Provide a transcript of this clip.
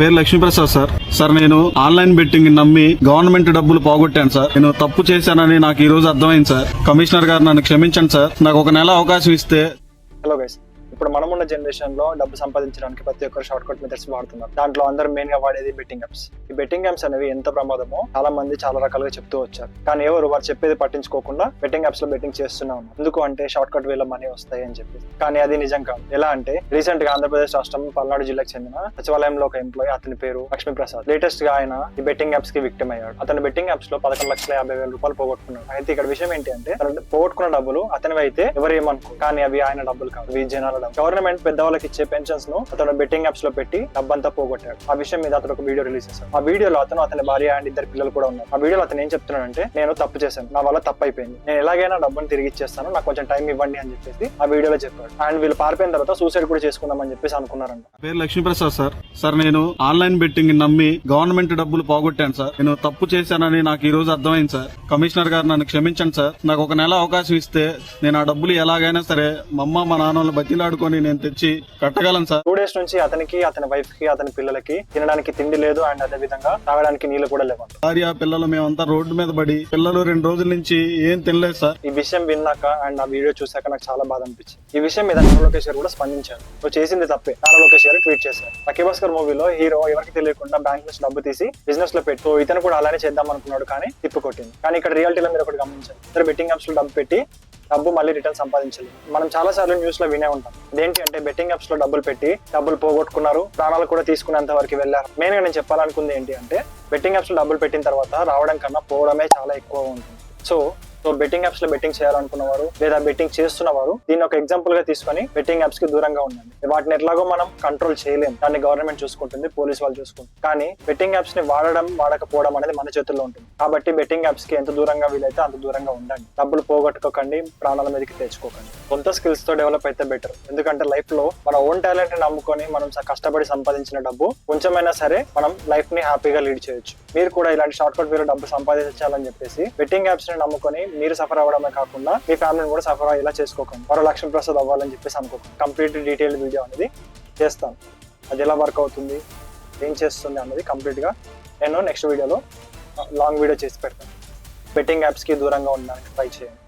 పేరు Lakshmiprasad sir. Sir నేను online betting నమ్మి గవర్నమెంట్ డబ్బులు పోగొట్టాను సార్. నేను తప్పు చేశానని నాకు ఈ రోజు అర్థమైంది సార్. కమిషనర్ గారు నన్ను క్షమించండి సార్. నాకు ఒక నెల అవకాశం ఇస్తే హలో గైస్ ఇప్పుడు మనం ఉన్న జనరేషన్లో డబ్బు సంపాదించడానికి ప్రతి ఒక్కరు షార్ట్ కట్ మెథడ్స్ వాడుతున్నారు. దాంట్లో అందరూ మెయిన్గా వాడేది బెట్టింగ్ యాప్స్ ఈ బెట్టింగ్ యాప్స్ అనేవి ఎంత ప్రమాదమో చాలా మంది చాలా రకాలుగా చెప్తూ వచ్చారు. కానీ ఎవరు వారు చెప్పేది పట్టించుకోకుండా బెట్టింగ్ యాప్స్లో బెట్టింగ్ చేస్తున్నాము ఉన్నారు. ఎందుకు అంటే షార్ట్ కట్ వేలో మనీ వస్తాయి అని చెప్పి కానీ అది నిజం కాదు. ఎలా అంటే రీసెంట్గా ఆంధ్రప్రదేశ్ రాష్ట్రం పల్నాడు జిల్లాకు చెందిన సచివాలయంలో ఒక ఎంప్లాయీ అతని పేరు లక్ష్మీ ప్రసాద్ లేటెస్ట్గా ఆయన ఈ బెట్టింగ్ యాప్స్కి విక్టిమ్ అయ్యాడు. అతని బెట్టింగ్ యాప్స్లో పదకొండు లక్షల యాభై వేల రూపాయలు పోగొట్టుకున్నాడు. అయితే ఇక్కడ విషయం ఏంటి అంటే పోగొట్టుకున్న డబ్బులు అతనివి అయితే ఎవరు ఏమనుకో కానీ అవి ఆయన డబ్బులు కాదు. ఈ జనాల డబ్బు గవర్నమెంట్ పెద్దవాళ్ళకి ఇచ్చే పెన్షన్స్ను అతను బెట్టింగ్ యాప్స్లో పెట్టి డబ్బంతా పోగొట్టాడు. ఆ విషయం మీద అతను ఒక వీడియో రిలీజ్ చేశాడు. ఆ వీడియోలో అతను అతని భార్య అండ్ ఇద్దరు పిల్లలు కూడా ఉన్నారు. ఆ వీడియోలో అతను ఏం చెప్తున్నాడంటే నేను తప్పు చేశాను. నా వల్ల తప్పు అయిపోయింది నేను ఎలాగైనా డబ్బును తిరిగి ఇచ్చేస్తాను. నాకు కొంచెం టైం ఇవ్వండి అని చెప్పేసి ఆ వీడియోలో చెప్పాడు. అండ్ వీళ్ళు పారిపోయిన తర్వాత సూసైడ్ కూడా చేసుకుందామని చెప్పేసి అనుకున్నారంట. పేరు లక్ష్మీప్రసాద్ సార్. సార్ నేను ఆన్లైన్ బెట్టింగ్ నమ్మి గవర్నమెంట్ డబ్బులు పోగొట్టాను సార్. నేను తప్పు చేశానని నాకు ఈ రోజు అర్థమైంది సార్. కమిషనర్ గారు నన్ను క్షమించండి సార్. నాకు ఒక నెల అవకాశం ఇస్తే నేను ఆ డబ్బులు ఎలాగైనా సరే మా అమ్మ మా నాన్నలు బతిలాడుకొని నేను తెచ్చి కట్టగలను సార్. టూ డేస్ నుంచి అతనికి అతని వైఫ్కి అతని పిల్లలకి తినడానికి తిండి లేదు అండ్ అదే విధంగా తాగడానికి నీళ్ళు కూడా లేవు భార్య పిల్లలు మేమంతా రోడ్డు మీద పడి పిల్లలు రెండు రోజుల నుంచి ఏం తినలేదు సార్. ఈ విషయం విన్నాక అండ్ ఆ వీడియో చూసాక నాకు చాలా బాధ అనిపించింది. ఈ విషయం మీద నారా లోకేష్ గారు కూడా స్పందించారు. నువ్వు చేసింది తప్పే. నారా లోకేష్ గారు ట్వీట్ చేశారు. లక్కీ భాస్కర్ మూవీలో హీరో ఎవరికి తెలియకుండా బ్యాంక్ నుంచి డబ్బు తీసి బిజినెస్లో పెట్టి ఇతను కూడా అలానే చేద్దాం అనుకున్నాడు కానీ తిప్పు కొట్టింది. కానీ ఇక్కడ రియాలిటీలో మీరు ఒకటి గమనించారు ఇద్దరు బెట్టింగ్ యాప్స్లో డబ్బు పెట్టి డబ్బు మళ్ళీ రిటర్న్ సంపాదించలేదు. మనం చాలా సార్లు న్యూస్లో వినే ఉంటాం. ఏంటి అంటే బెట్టింగ్ యాప్స్లో డబ్బులు పెట్టి డబ్బులు పోగొట్టుకున్నారు ప్రాణాలు కూడా తీసుకునేంత వరకు వెళ్ళారు. మెయిన్గా నేను చెప్పాలనుకుంది ఏంటి అంటే బెట్టింగ్ యాప్స్లో డబ్బులు పెట్టిన తర్వాత రావడం కన్నా పోవడమే చాలా ఎక్కువ ఉంటుంది. సో సో బెట్టింగ్ యాప్స్లో బెట్టింగ్ చేయాలనుకున్నవారు లేదా బెట్టింగ్ చేస్తున్నవారు దీన్ని ఒక ఎగ్జాంపుల్గా తీసుకొని బెట్టింగ్ యాప్స్కి దూరంగా ఉండండి. వాటిని ఎట్లాగో మనం కంట్రోల్ చేయలేం. దాన్ని గవర్నమెంట్ చూసుకుంటుంది పోలీస్ వాళ్ళు చూసుకుంటుంది. కానీ బెట్టింగ్ యాప్స్ని వాడడం వాడకపోవడం అనేది మన చేతుల్లో ఉంటుంది. కాబట్టి బెట్టింగ్ యాప్స్కి ఎంత దూరంగా వీలైతే అంత దూరంగా ఉండండి. డబ్బులు పోగొట్టుకోకండి ప్రాణాల మీదకి తెచ్చుకోకండి. సొంత స్కిల్స్తో డెవలప్ అయితే బెటర్ ఎందుకంటే లైఫ్లో మన ఓన్ టాలెంట్ నమ్ముకొని మనం కష్టపడి సంపాదించిన డబ్బు కొంచెమైనా సరే మనం లైఫ్ని హ్యాపీగా లీడ్ చేయొచ్చు. మీరు కూడా ఇలాంటి షార్ట్ కట్ మీరు డబ్బు సంపాదించాలని చెప్పేసి బెట్టింగ్ యాప్స్ని నమ్ముకొని మీరు సఫర్ అవ్వడమే కాకుండా మీ ఫ్యామిలీని కూడా సఫర్ అయ్యేలా చేసుకోకండి. మరో లక్ష్మీ ప్రసాద్ అవ్వాలని చెప్పేసి అనుకోకండి. కంప్లీట్ డీటెయిల్ వీడియో అనేది చేస్తాను. అది ఎలా వర్క్ అవుతుంది? ఏం చేస్తుంది అన్నది కంప్లీట్గా నేను నెక్స్ట్ వీడియోలో లాంగ్ వీడియో చేసి పెడతాను. బెట్టింగ్ యాప్స్కి దూరంగా ఉండడానికి ట్రై చేయండి.